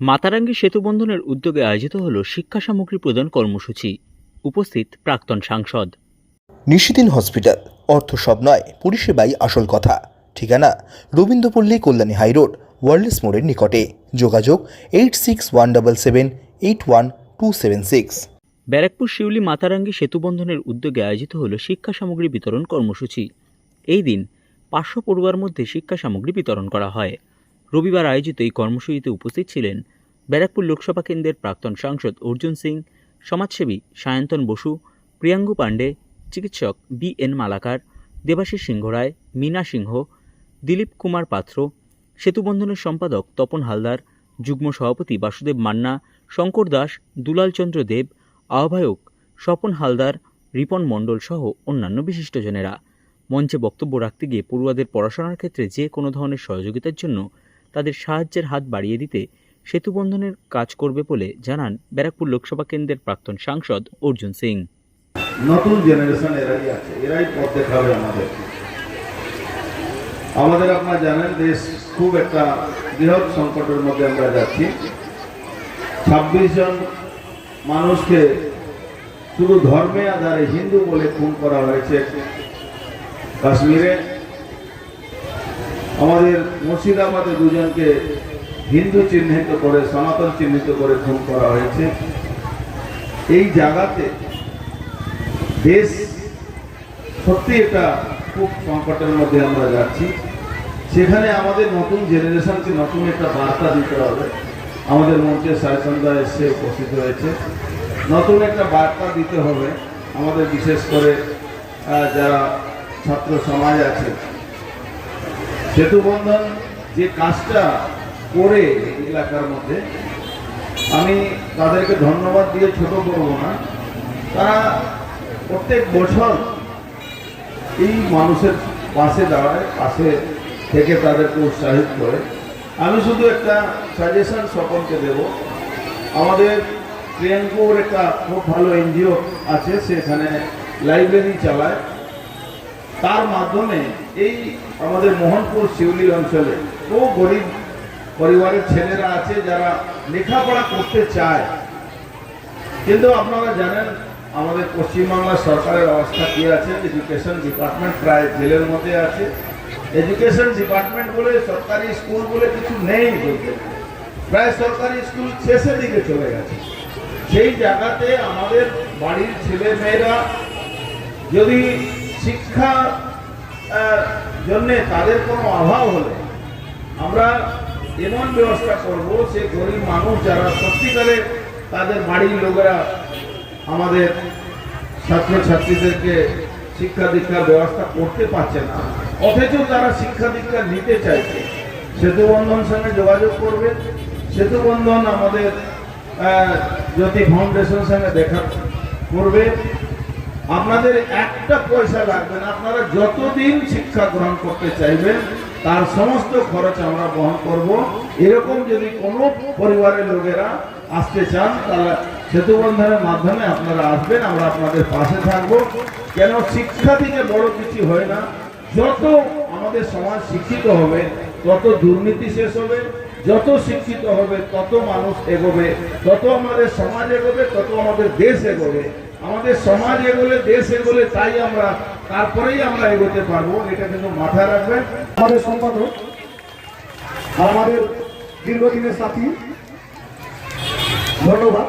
মাতারাঙ্গি সেতু বন্ধনের উদ্যোগে আয়োজিত হল শিক্ষা সামগ্রী প্রদান কর্মসূচি। উপস্থিত প্রাক্তন সাংসদ। নিশিদিন হসপিটাল। অর্থ সব নয় পরিষেবাই আসল কথা। ঠিকানা রবীন্দ্রপল্লী কল্যাণী হাইরোড ওয়ার্ল্ডস মোড়ের নিকটে। যোগাযোগ eight six one double seven eight one two seven six. Barrackpore Shiuli মাতারাঙ্গি সেতু বন্ধনের উদ্যোগে আয়োজিত হল শিক্ষা সামগ্রী বিতরণ কর্মসূচি। এই দিন পাঁচশো পড়ুয়ার মধ্যে শিক্ষা সামগ্রী বিতরণ করা হয়। রবিবার আয়োজিত এই কর্মসূচিতে উপস্থিত ছিলেন ব্যারাকপুর লোকসভা কেন্দ্রের প্রাক্তন সাংসদ অর্জুন সিং, সমাজসেবী সায়ন্তন বসু, প্রিয়াঙ্গু পাণ্ডে, চিকিৎসক বি এন মালাকার, দেবাশিস সিংহ রায়, মীনা সিংহ, দিলীপ কুমার পাত্র, সেতুবন্ধনের সম্পাদক তপন হালদার, যুগ্ম সভাপতি বাসুদেব মান্না, শঙ্কর দাস দুলাল চন্দ্র দেব, আহ্বায়ক স্বপন হালদার, রিপন মণ্ডল সহ অন্যান্য বিশিষ্টজনেরা। মঞ্চে বক্তব্য রাখতে গিয়ে পড়ুয়াদের পড়াশোনার ক্ষেত্রে যে কোনো ধরনের সহযোগিতার জন্য তাদের সাহায্যের হাত বাড়িয়ে দিতে সেতুবন্ধনের কাজ করবে বলে জানান ব্যারাকপুর লোকসভা কেন্দ্রের প্রাক্তন সাংসদ অর্জুন সিং। নতুন জেনারেশন এরাই আছে, এরাই পথ দেখাবে আমাদের। আমাদের আপনারা জানেন, দেশ খুব একটা বৃহৎ সংকটের মধ্যে আমরা যাচ্ছি। ছাব্বিশ জন মানুষকে শুধু ধর্মে আধারে হিন্দু বলে খুন করা হয়েছে কাশ্মীরে। আমাদের মুর্শিদাবাদে দুজনকে হিন্দু চিহ্নিত করে, সনাতন চিহ্নিত করে খুন করা হয়েছে। এই জায়গাতে দেশ সত্যি এটা খুব সংকটের মধ্যে আমরা যাচ্ছি। সেখানে আমাদের নতুন জেনারেশনকে নতুন একটা বার্তা দিতে হবে। আমাদের মঞ্চে সায়সন্দা এসে উপস্থিত হয়েছে। নতুন একটা বার্তা দিতে হবে। আমাদের বিশেষ করে যারা ছাত্র সমাজ আছে সেতু বন্ধন যে কাজটা করে এলাকার মধ্যে, আমি তাদেরকে ধন্যবাদ দিয়ে ছোট করব না। তারা প্রত্যেক বছর এই মানুষের পাশে দাঁড়ায়, পাশে থেকে তাদেরকে উৎসাহিত করে। আমি শুধু একটা সাজেশন সকলকে দেব। আমাদের প্রিয়াঙ্কুর একটা খুব ভালো এনজিও আছে, সেখানে লাইব্রেরি চালায়। তার মাধ্যমে এই আমাদের মোহনপুর শিউলি অঞ্চলে বহু গরিব পরিবারের ছেলেরা আছে যারা লেখাপড়া করতে চায়। কিন্তু আপনারা জানেন, আমাদের পশ্চিমবাংলা সরকারের অবস্থা কি আছে? এডুকেশন ডিপার্টমেন্ট প্রায় জেলের মধ্যে আছে। এডুকেশন ডিপার্টমেন্ট বলে, সরকারি স্কুল বলে কিছু নেই বলতে। প্রায় সরকারি স্কুল শেষের দিকে চলে গেছে। সেই জায়গাতে আমাদের বাড়ির ছেলে মেয়েরা যদি শিক্ষা জন্যে তাদের কোনো অভাব হলে আমরা এমন ব্যবস্থা করব, সে গরিব মানুষ যারা সত্যিকারে তাদের বাড়ির লোকেরা আমাদের ছাত্রছাত্রীদেরকে শিক্ষা দীক্ষার ব্যবস্থা করতে পারছে না, অথচ তারা শিক্ষা দীক্ষা নিতে চাইছে সেতু বন্ধন সঙ্গে যোগাযোগ করবে সেতু বন্ধন আমাদের জ্যোতি ফাউন্ডেশন সঙ্গে দেখা করবে আপনাদের একটা পয়সা লাগবে না। আপনারা যতদিন শিক্ষা গ্রহণ করতে চাইবেন, তার সমস্ত খরচ আমরা বহন করব। এরকম যদি কোনো পরিবারের লোকেরা আসতে চান, তাহলে সেতু বন্ধনের মাধ্যমে আপনারা আসবেন, আমরা আপনাদের পাশে থাকব। কেন শিক্ষা থেকে বড় কিছু হয় না। যত আমাদের সমাজ শিক্ষিত হবে, তত দুর্নীতি শেষ হবে। যত শিক্ষিত হবে, তত মানুষ এগোবে। তত আমাদের সমাজ এগোবে, তত আমাদের দেশ এগোবে। আমাদের সমাজ এগোলে, দেশ এগোলে তাই আমরা, তারপরেই আমরা এগোতে পারব, এটা কিন্তু মাথায় রাখবেন। আমাদের সম্পাদক, আমাদের দীর্ঘদিনের সাথী, ধন্যবাদ।